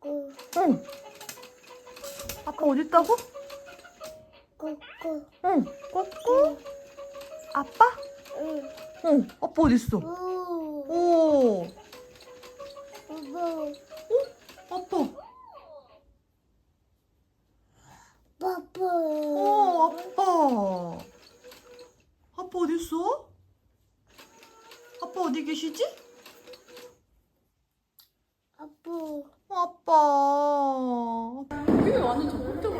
꾸, 응. 아빠 어딨다고? 꾸꾸, 응. 꼬꼬. 아빠? 응, 응. 아빠 어딨어? 우, 오. 우부, 아빠. 빠뿌, 어, 아빠. 아빠 어딨어? 아빠 어디 계시지? 어, 아빠.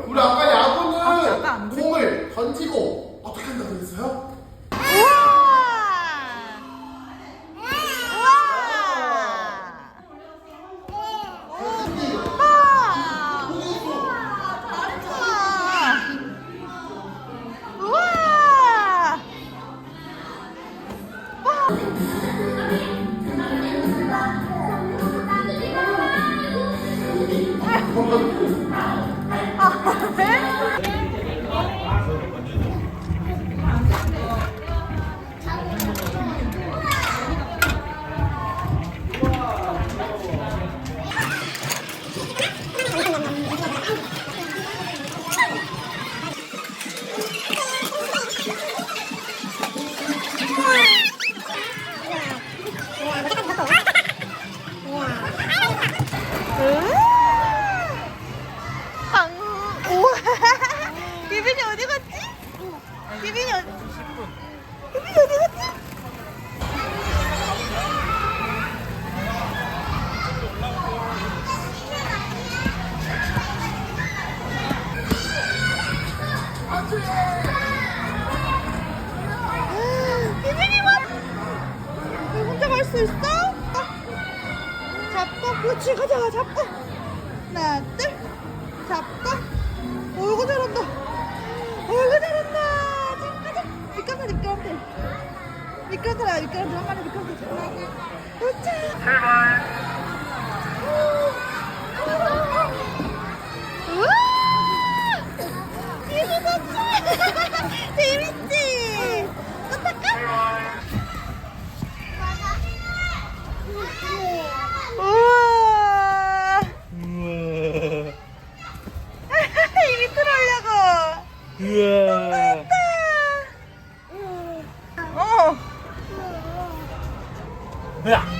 우리 아까 야구는 그랬어. 공을 던지고 어떻게 한다고 그랬어요? 수 있어? 잡고 그렇지 가자 잡고 하나 둘 잡고 어이구 잘한다 어이구 잘한다 가자 미끄럼틀 미끄럼틀 미끄럼틀 미끄럼틀 한 마리 미끄럼틀 그렇지 제발 재밌었지? 재밌지? 또 탈까? 우와 이 밑으로 하려고 우와. 어 으아.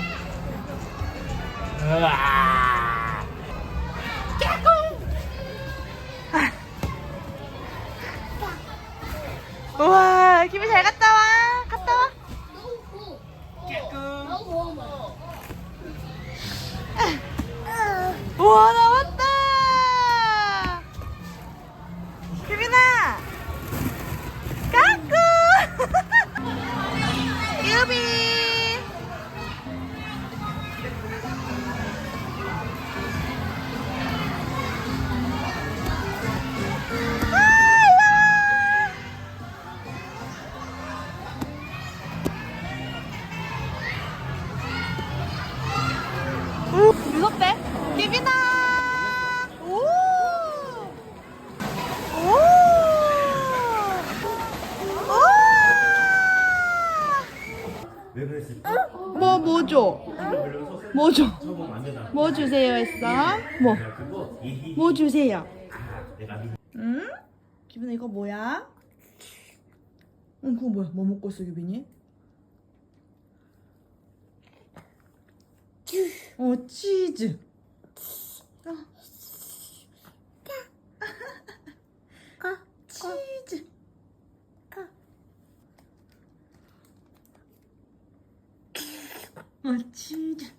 뭐? 뭐 주세요? 미 응? 기빈아 이거 뭐야? 응 그거 뭐야? 뭐 먹고 있어 기빈이? 쭈, 어 치즈. 어. 가. 치즈. 가. 어 치즈.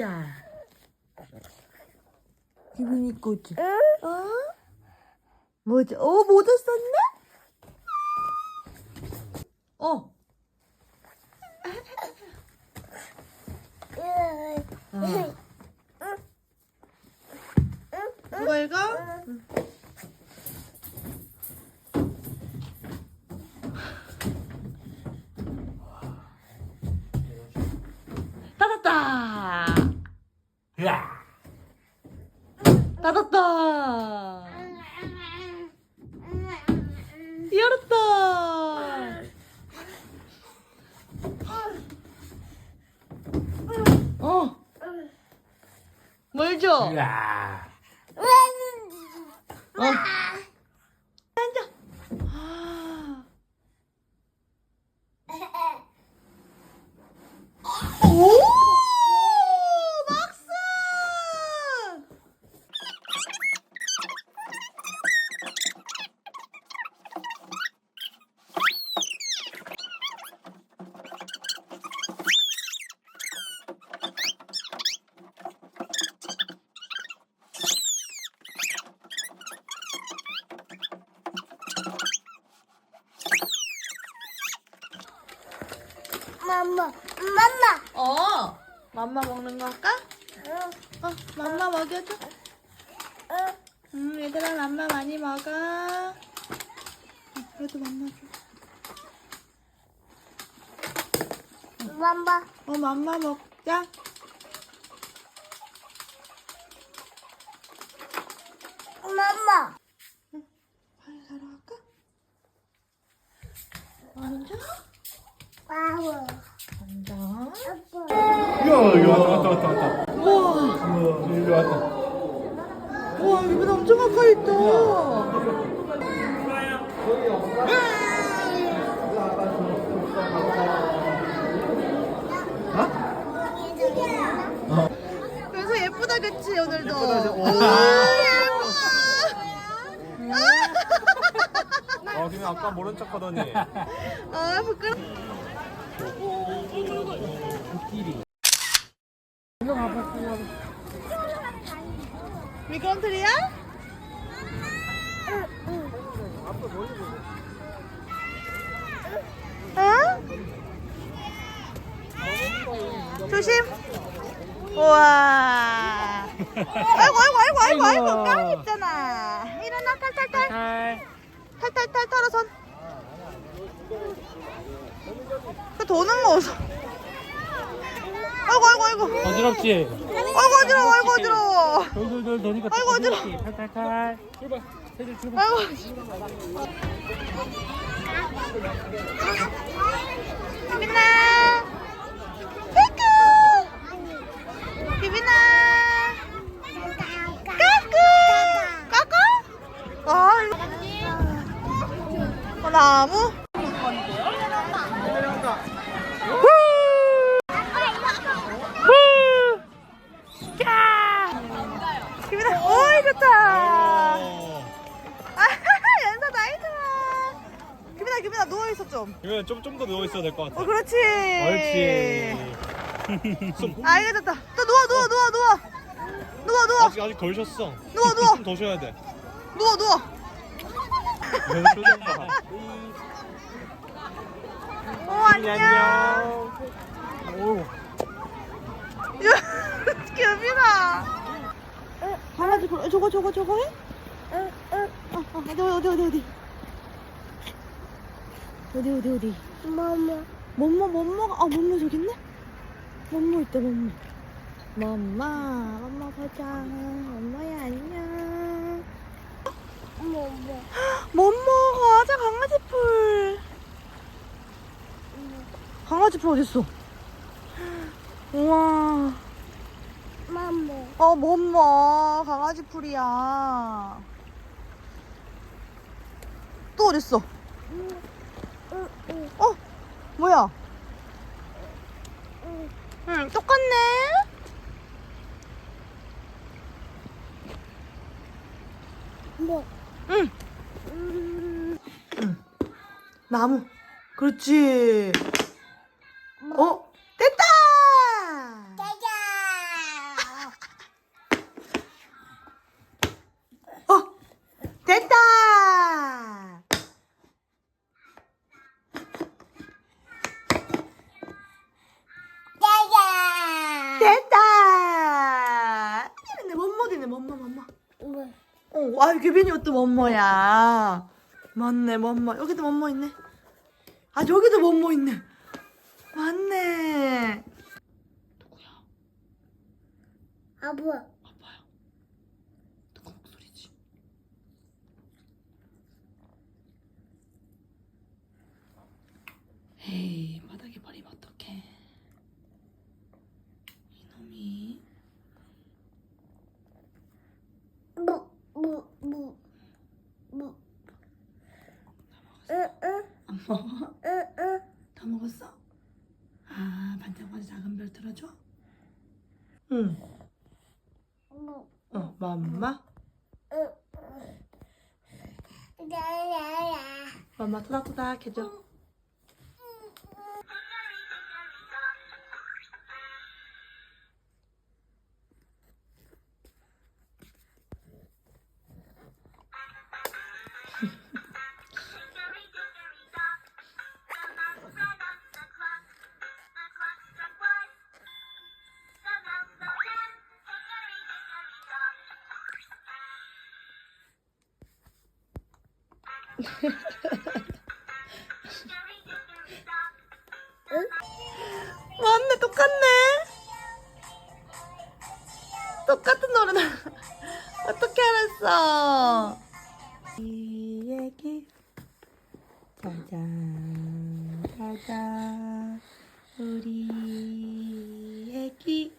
보자. 기분이 꼬지. 어? 뭐지? 어, 모자 썼네? 어. 어. 누가 읽어? 닫았다. 으아. 닫았다. 열었다. 어. 뭘 줘? 으아. 어. 앉아. 아. 오! 박수! 맘마, 맘마. 어. 맘마 먹는 거 할까? 어, 맘마 먹여줘. 응, 얘들아, 맘마 많이 먹어. 어, 그래도 맘마 줘. 맘마, 어, 맘마 먹자. 맘마. 빨리 사러 갈까? 앉아. 와우. 야 여기 왔다 왔다 왔다 왔다 우와, 여기 왔다 우와, 이거 엄청 가까이 있다. 그래서 예쁘다, 그치, 오늘도? 아, 예뻐. 어, 그냥 아까 모른 척 하더니. 아, 부끄러 미끄럼틀이야? 어? 조심. 우와. 아이고, 아이고, 아이고, 아이고, 아이고, 깡 있잖아. 일어나, 탈탈탈. 탈탈탈 털어 손. 그 도는 거 어서. 아이고 아이고 아이고. 어지럽지? 아이고 어지러워 아이고 어지러워. 돌돌돌 도니까 아이고, 어지러워. 탈탈탈. 출발. 세줄 출발. 아이고. 까꾸. 비비나. 까꾸. 까꾸. 아 이거. 어, 나무. 규빈아, 규빈아 누워있어 좀. 이거 좀좀 더 누워 있어야 될 것 같아. 어, 그렇지. 옳지. 숨. 아, 이거 좋다. 또 누워, 누워, 누워, 누워. 누워, 누워, 아직 아직 덜 쉬었어. 누워, 누워. 좀더 쉬어야 돼. 누워, 누워. 그래서 표정 봐. 오, 안녕. 오. 규빈아. 강아지, 볼- 저거, 저거, 저거 해? 응, 응. 어, 어, 어디, 어디, 어디, 어디. 어디, 어디, 어디. 엄마. mom모, mom모가, 아, mom모 저기 있네? mom모 있다, mom모. mom마, mom마 보자. mom모야, 안녕. 엄마. mom모 가자, 강아지 풀. 강아지 풀 어딨어? 우와. 엄마. 어, mom모 강아지 풀이야. 또 어딨어? 응, 응. 어? 뭐야? 응. 응, 똑같네. 뭐? 응. 음. 나무. 그렇지. 어? 됐다! 짜자. 어? 됐다! 짜자. 됐다! 내 멋머리네, 멋머, 멋머. 뭐? 어, 아, 규빈이 옷도 멋머야. 맞네, 멋머. 여기도 멋머 있네. 아, 저기도 멋머 있네. 맞네. 아부. 아빠요. 누구 목소리지? 에이, 바닥에 버리면 어떡해. 이놈이. 뭐? 뭐? 뭐? 뭐? 응, 응, 안 먹어? 응, 응. 다 먹었어? 아, 반짝반짝 작은 별 들어줘? 응. 뭐? 어, 맘마? 응. 야 야 야. 맘마 토닥토닥 해줘. 맞네, 똑같네. 똑같은 노래 나. 어떻게 알았어? 이 얘기. 짜잔, 짜잔. 우리 애기.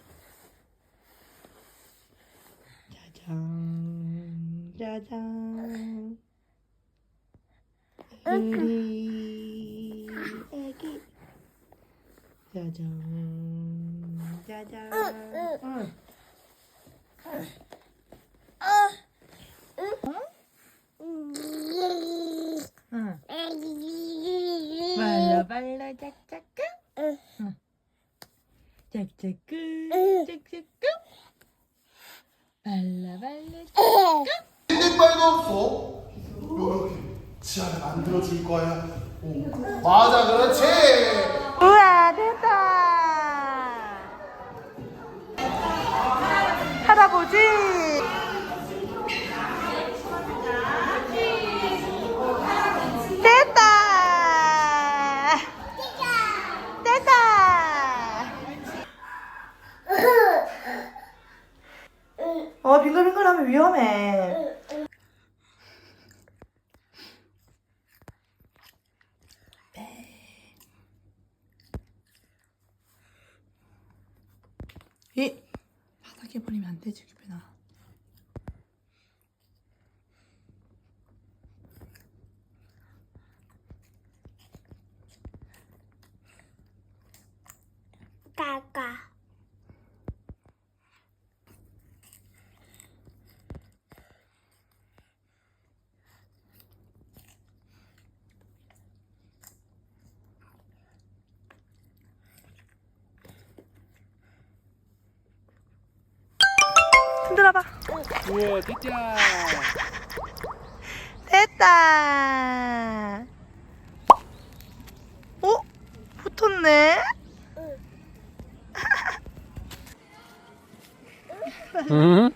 짜잔, 짜잔. 우리 애기. 짜잔, 짜잔. 응. 응. 발라 발라 짝짝꿍. 응. 응. 짝짝꿍. 응. 짝짝꿍. 발라 발라. 깻잎 말도 없어. 잘 만들어줄 거야. 오. 맞아, 그렇지. 우와, 됐다. 할아버지. 됐다. 됐다. 어, 빙글빙글하면 위험해. 에? 바닥에 버리면 안 되지 규빈아 우와 진짜. 됐다. 어? 붙었네? 응?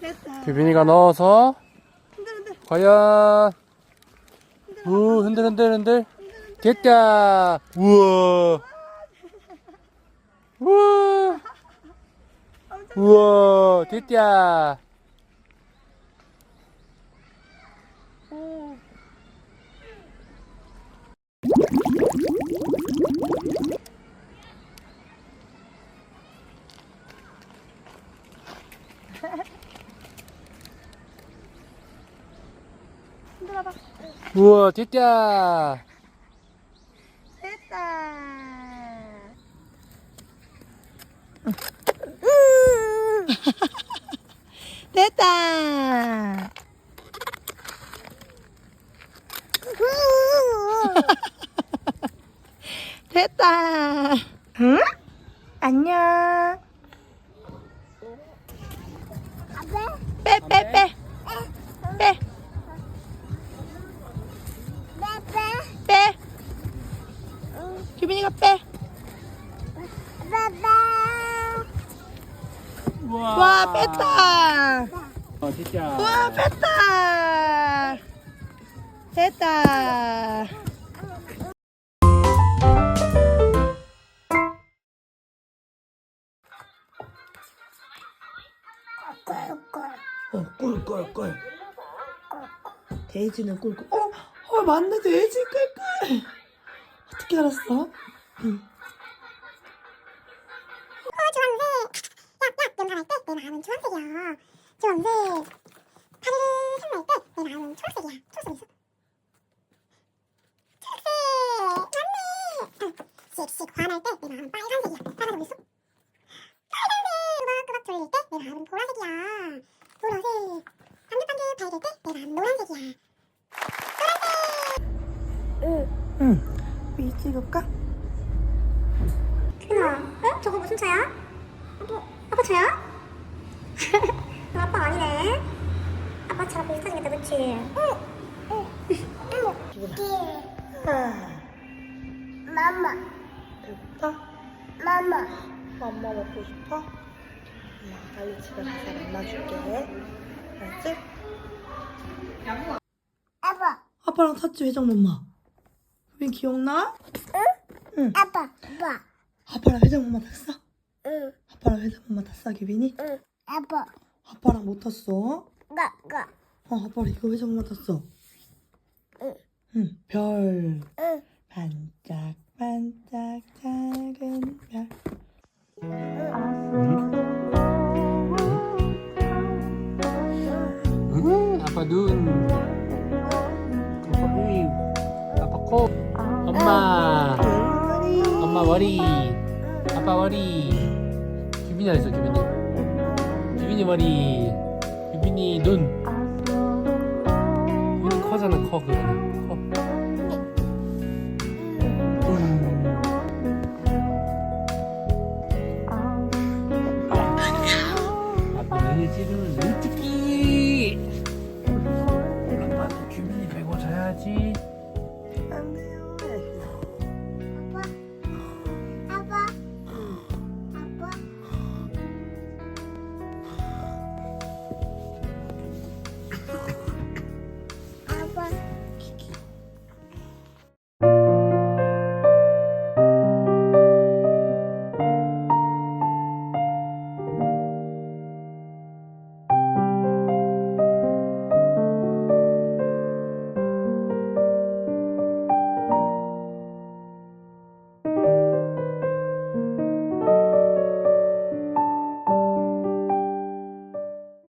됐다. 규빈이가 넣어서 흔들 흔들 과연 우 흔들 흔들 흔들? 됐다. 우와. 우와 우와 됐다. 우와 됐다 됐다. 됐다 돼지는 꿀꿀 어? 어 맞네 돼지 꿀꿀 어떻게 알았어? 응. 연말할 때 내 마음은 주황색이야. 주황색. 파리를 선물할 때 내 마음은 초록색이야. 초록색 있어? 초록색. 맞네. 씩씩 화날 때 내 마음은 빨간색이야. 빨간색 있어? 빨간색. 끄덕끄덕 졸릴 때 내 마음은 보라색이야. 보라색. 반들반들 밝을 때 내 마음은 노란색이야. 응. 위 찍을까? 누나, 어? 저거 무슨 차야? 아빠, 아빠 차야? 너 아빠 아니네. 아빠처럼 비슷하게 생겼다, 그치? 응. 응. 아, 마마, 배고파? 마마. 엄마 먹고 싶어? 엄마 빨리 집에 가서 엄마 줄게. 알았지? 아빠, 아빠랑 탔지 회장 엄마. 왜 기억나? 아빠, 아빠. 아빠랑 회장 엄마 탔어? 응, 아빠랑 회장 엄마 탔어 기빈이? 응. 아빠, 아빠랑 못 탔어? 가, 가. 어 아빠랑 이거 회장 엄마 탔어. 응. 응. 별 응. 반짝반짝 작은 별. 응 엄마 머리. 아빠 머리. 규빈이 어딨어 규빈이? 규빈이 머리. 규빈이 눈. 규빈이 커잖아 커 그거는